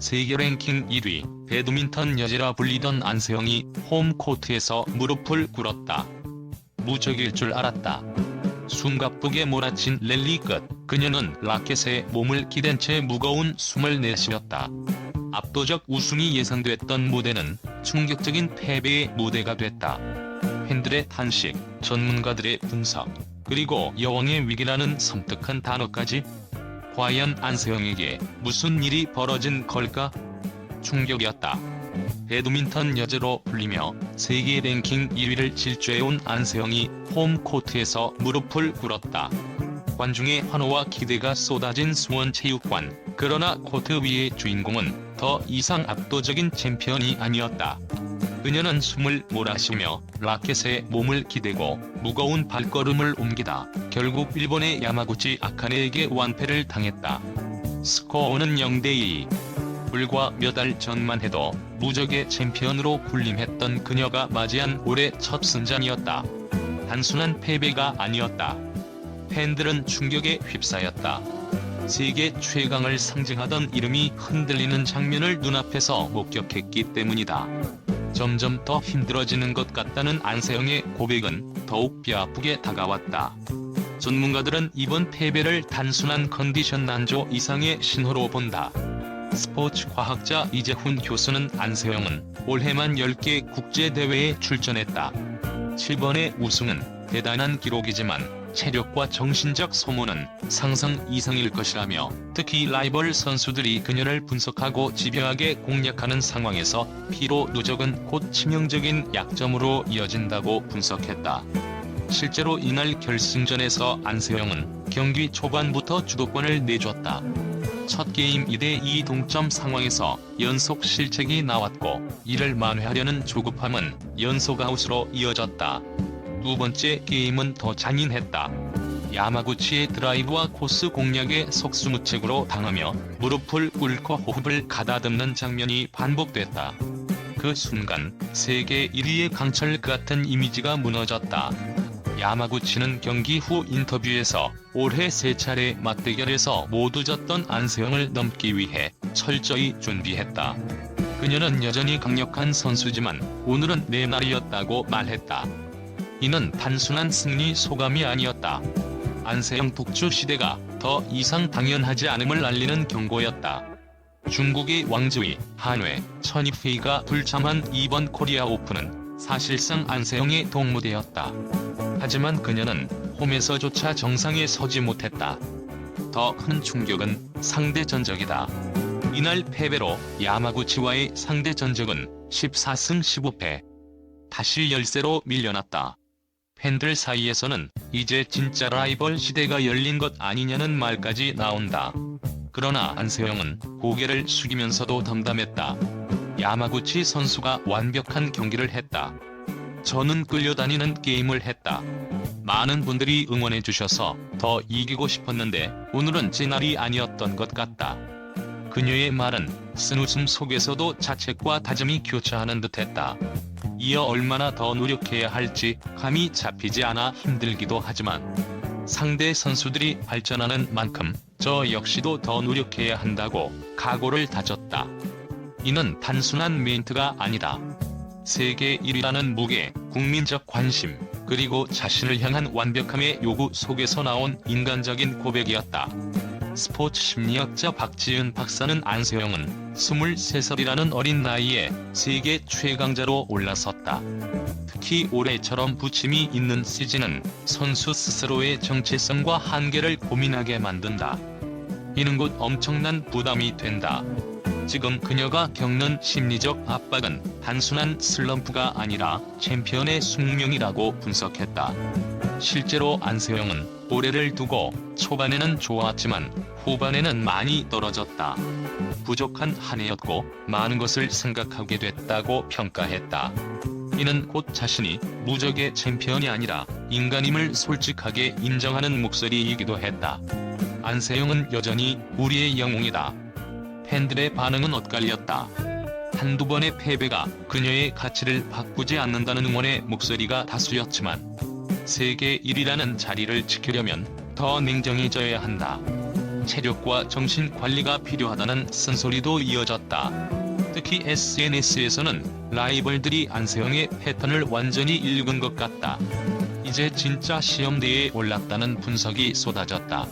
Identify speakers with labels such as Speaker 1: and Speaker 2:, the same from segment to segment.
Speaker 1: 세계 랭킹 1위 배드민턴 여제라 불리던 안세영이 홈코트에서 무릎을 꿇었다. 무적일 줄 알았다. 숨가쁘게 몰아친 랠리 끝 그녀는 라켓에 몸을 기댄 채 무거운 숨을 내쉬었다. 압도적 우승이 예상됐던 무대는 충격적인 패배의 무대가 됐다. 팬들의 탄식, 전문가들의 분석, 그리고 여왕의 위기라는 섬뜩한 단어까지 과연 안세영에게 무슨 일이 벌어진 걸까? 충격이었다. 배드민턴 여제로 불리며 세계 랭킹 1위를 질주해온 안세영이 홈코트에서 무릎을 꿇었다. 관중의 환호와 기대가 쏟아진 수원체육관. 그러나 코트 위의 주인공은 더 이상 압도적인 챔피언이 아니었다. 그녀는 숨을 몰아쉬며 라켓에 몸을 기대고 무거운 발걸음을 옮기다 결국 일본의 야마구치 아카네에게 완패를 당했다. 스코어는 0대2. 불과 몇 달 전만 해도 무적의 챔피언으로 군림했던 그녀가 맞이한 올해 첫 승전이었다. 단순한 패배가 아니었다. 팬들은 충격에 휩싸였다. 세계 최강을 상징하던 이름이 흔들리는 장면을 눈앞에서 목격했기 때문이다. 점점 더 힘들어지는 것 같다는 안세영의 고백은 더욱 뼈아프게 다가왔다. 전문가들은 이번 패배를 단순한 컨디션 난조 이상의 신호로 본다. 스포츠 과학자 이재훈 교수는 안세영은 올해만 10개 국제대회에 출전했다. 7번의 우승은 대단한 기록이지만 체력과 정신적 소모는 상상 이상일 것이라며 특히 라이벌 선수들이 그녀를 분석하고 집요하게 공략하는 상황에서 피로 누적은 곧 치명적인 약점으로 이어진다고 분석했다. 실제로 이날 결승전에서 안세영은 경기 초반부터 주도권을 내줬다. 첫 게임 2대2 동점 상황에서 연속 실책이 나왔고 이를 만회하려는 조급함은 연속 아웃으로 이어졌다. 두 번째 게임은 더 잔인했다. 야마구치의 드라이브와 코스 공략에 속수무책으로 당하며 무릎을 꿇고 호흡을 가다듬는 장면이 반복됐다. 그 순간 세계 1위의 강철 같은 이미지가 무너졌다. 야마구치는 경기 후 인터뷰에서 올해 세 차례 맞대결에서 모두 졌던 안세영을 넘기 위해 철저히 준비했다. 그녀는 여전히 강력한 선수지만 오늘은 내 날이었다고 말했다. 이는 단순한 승리 소감이 아니었다. 안세영 독주 시대가 더 이상 당연하지 않음을 알리는 경고였다. 중국의 왕즈위, 한회, 천이페이가 불참한 이번 코리아 오픈은 사실상 안세영의 동무대였다. 하지만 그녀는 홈에서조차 정상에 서지 못했다. 더 큰 충격은 상대 전적이다. 이날 패배로 야마구치와의 상대 전적은 14승 15패. 다시 열세로 밀려났다. 팬들 사이에서는 이제 진짜 라이벌 시대가 열린 것 아니냐는 말까지 나온다. 그러나 안세영은 고개를 숙이면서도 담담했다. 야마구치 선수가 완벽한 경기를 했다. 저는 끌려다니는 게임을 했다. 많은 분들이 응원해 주셔서 더 이기고 싶었는데 오늘은 제 날이 아니었던 것 같다. 그녀의 말은 쓴 웃음 속에서도 자책과 다짐이 교차하는 듯했다. 이어 얼마나 더 노력해야 할지 감이 잡히지 않아 힘들기도 하지만 상대 선수들이 발전하는 만큼 저 역시도 더 노력해야 한다고 각오를 다졌다. 이는 단순한 멘트가 아니다. 세계 1위라는 무게, 국민적 관심, 그리고 자신을 향한 완벽함의 요구 속에서 나온 인간적인 고백이었다. 스포츠 심리학자 박지은 박사는 안세영은 23살이라는 어린 나이에 세계 최강자로 올라섰다. 특히 올해처럼 부침이 있는 시즌은 선수 스스로의 정체성과 한계를 고민하게 만든다. 이는 곧 엄청난 부담이 된다. 지금 그녀가 겪는 심리적 압박은 단순한 슬럼프가 아니라 챔피언의 숙명이라고 분석했다. 실제로 안세영은 올해를 두고 초반에는 좋았지만 후반에는 많이 떨어졌다. 부족한 한 해였고 많은 것을 생각하게 됐다고 평가했다. 이는 곧 자신이 무적의 챔피언이 아니라 인간임을 솔직하게 인정하는 목소리이기도 했다. 안세영은 여전히 우리의 영웅이다. 팬들의 반응은 엇갈렸다. 한두 번의 패배가 그녀의 가치를 바꾸지 않는다는 응원의 목소리가 다수였지만 세계 1위라는 자리를 지키려면 더 냉정해져야 한다. 체력과 정신 관리가 필요하다는 쓴소리도 이어졌다. 특히 SNS에서는 라이벌들이 안세영의 패턴을 완전히 읽은 것 같다. 이제 진짜 시험대에 올랐다는 분석이 쏟아졌다.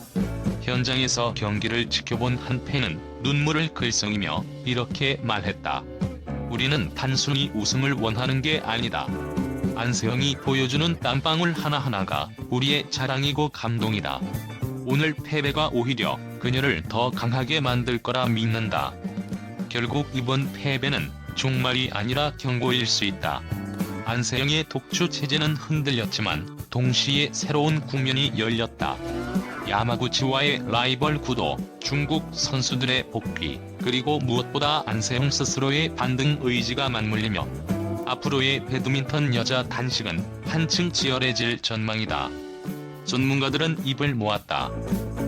Speaker 1: 현장에서 경기를 지켜본 한 팬은 눈물을 글썽이며 이렇게 말했다. 우리는 단순히 우승을 원하는 게 아니다. 안세영이 보여주는 땀방울 하나하나가 우리의 자랑이고 감동이다. 오늘 패배가 오히려 그녀를 더 강하게 만들 거라 믿는다. 결국 이번 패배는 종말이 아니라 경고일 수 있다. 안세영의 독주 체제는 흔들렸지만 동시에 새로운 국면이 열렸다. 야마구치와의 라이벌 구도, 중국 선수들의 복귀, 그리고 무엇보다 안세영 스스로의 반등 의지가 맞물리며 앞으로의 배드민턴 여자 단식은 한층 치열해질 전망이다. 전문가들은 입을 모았다.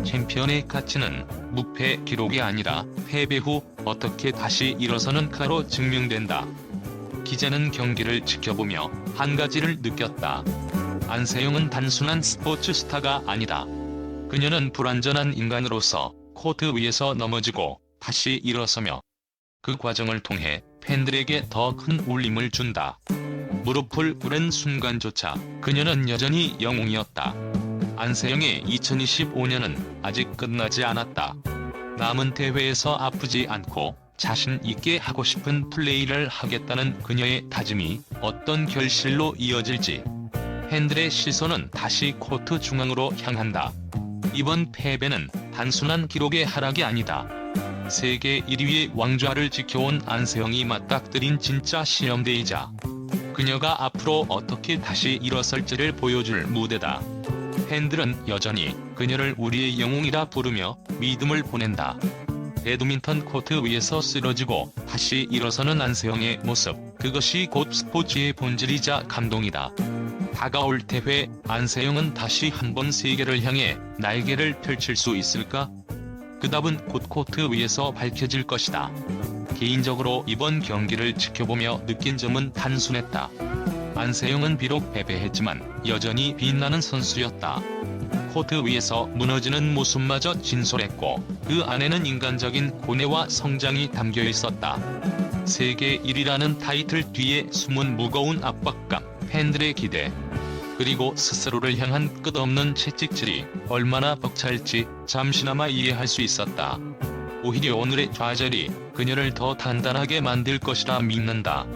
Speaker 1: 챔피언의 가치는 무패 기록이 아니라 패배 후 어떻게 다시 일어서는 카로 증명된다. 기자는 경기를 지켜보며 한 가지를 느꼈다. 안세영은 단순한 스포츠 스타가 아니다. 그녀는 불완전한 인간으로서 코트 위에서 넘어지고 다시 일어서며 그 과정을 통해 팬들에게 더 큰 울림을 준다. 무릎을 꿇은 순간조차 그녀는 여전히 영웅이었다. 안세영의 2025년은 아직 끝나지 않았다. 남은 대회에서 아프지 않고 자신 있게 하고 싶은 플레이를 하겠다는 그녀의 다짐이 어떤 결실로 이어질지 팬들의 시선은 다시 코트 중앙으로 향한다. 이번 패배는 단순한 기록의 하락이 아니다. 세계 1위의 왕좌를 지켜온 안세영이 맞닥뜨린 진짜 시험대이자 그녀가 앞으로 어떻게 다시 일어설지를 보여줄 무대다. 팬들은 여전히 그녀를 우리의 영웅이라 부르며 믿음을 보낸다. 배드민턴 코트 위에서 쓰러지고 다시 일어서는 안세영의 모습, 그것이 곧 스포츠의 본질이자 감동이다. 다가올 대회 안세영은 다시 한번 세계를 향해 날개를 펼칠 수 있을까? 그 답은 곧 코트 위에서 밝혀질 것이다. 개인적으로 이번 경기를 지켜보며 느낀 점은 단순했다. 안세영은 비록 패배했지만 여전히 빛나는 선수였다. 코트 위에서 무너지는 모습마저 진솔했고 그 안에는 인간적인 고뇌와 성장이 담겨 있었다. 세계 1위라는 타이틀 뒤에 숨은 무거운 압박감, 팬들의 기대, 그리고 스스로를 향한 끝없는 채찍질이 얼마나 벅찰지 잠시나마 이해할 수 있었다. 오히려 오늘의 좌절이 그녀를 더 단단하게 만들 것이라 믿는다.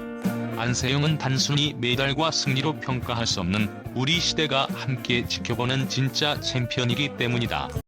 Speaker 1: 안세영은 단순히 메달과 승리로 평가할 수 없는 우리 시대가 함께 지켜보는 진짜 챔피언이기 때문이다.